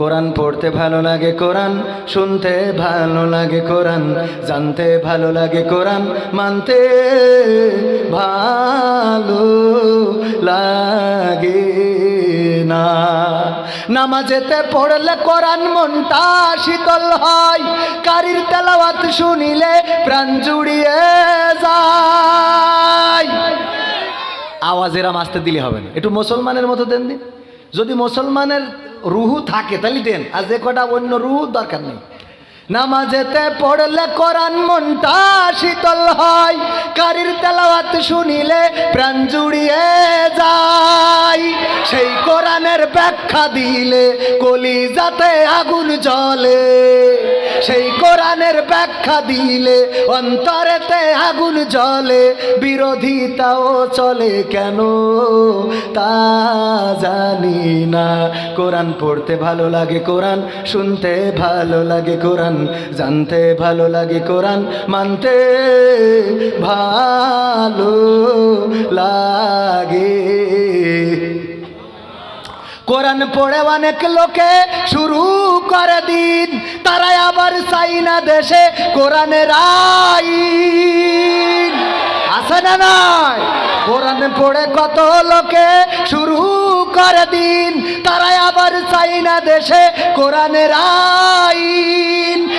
কোরআন পড়তে ভালো লাগে কোরআন, শুনতে ভালো লাগে কোরআন, জানতে ভালো লাগে কোরআন, মানতে ভালো লাগে না। নামাজেতে পড়লে কোরআন মনটা শীতল হয়, কারির তেলাওয়াত শুনিলে প্রাণ জুড়িয়ে যায়। আওয়াজেরা আম আসতে দিলে হবে না। একটু মুসলমানের মতো দেন দিন। যদি মুসলমানের রুহু থাকে তাহলে দেন। আর যে কটা অন্য রুহু, দরকার নেই। নামাজেতে পড়লে কোরআন মনটা শীতল হয়, কারির তেলাওয়াত শুনিলে প্রাণ জুড়িয়ে যায়। সেই কোরআনের ব্যাখ্যা দিলে কলি যাতে আগুন জ্বলে। সেই কোরআনের ব্যাখ্যা দিলে অন্তরেতে আগুন জ্বলে। বিরোধিতাও চলে কেন? তা জানি না। কোরআন পড়তে ভালো লাগে কোরআন, শুনতে ভালো লাগে কোরআন, জানতে ভালো লাগে কোরআন, মানতে ভালো লাগে কোরআন পড়ে অনেক লোকে শুরু করে দিন, তারাই আবার চাই না দেশে কোরআনের আইন। আছে না নাই? কোরআন পড়ে কত লোকে শুরু করে দিন, তারাই আবার চাই না দেশে কোরআনের আইন।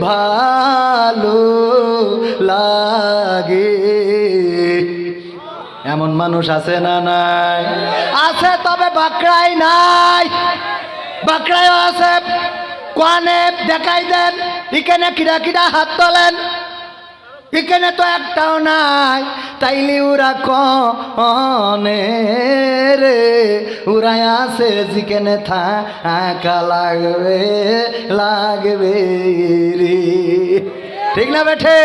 ভালো লাগে। এমন মানুষ আছে না নাই? আছে, তবে বাকরাই নাই। বাকরাই আছে। কোয়ানে দেখাই দেন, এখানে কিরা কিরা হাত তোলেন। এখানে তো একটাও নাই। তাইলে ওরা কনে রে? ওরাই আসে যেখানে থাকা লাগবে লাগবে রে। ঠিক না বেঠে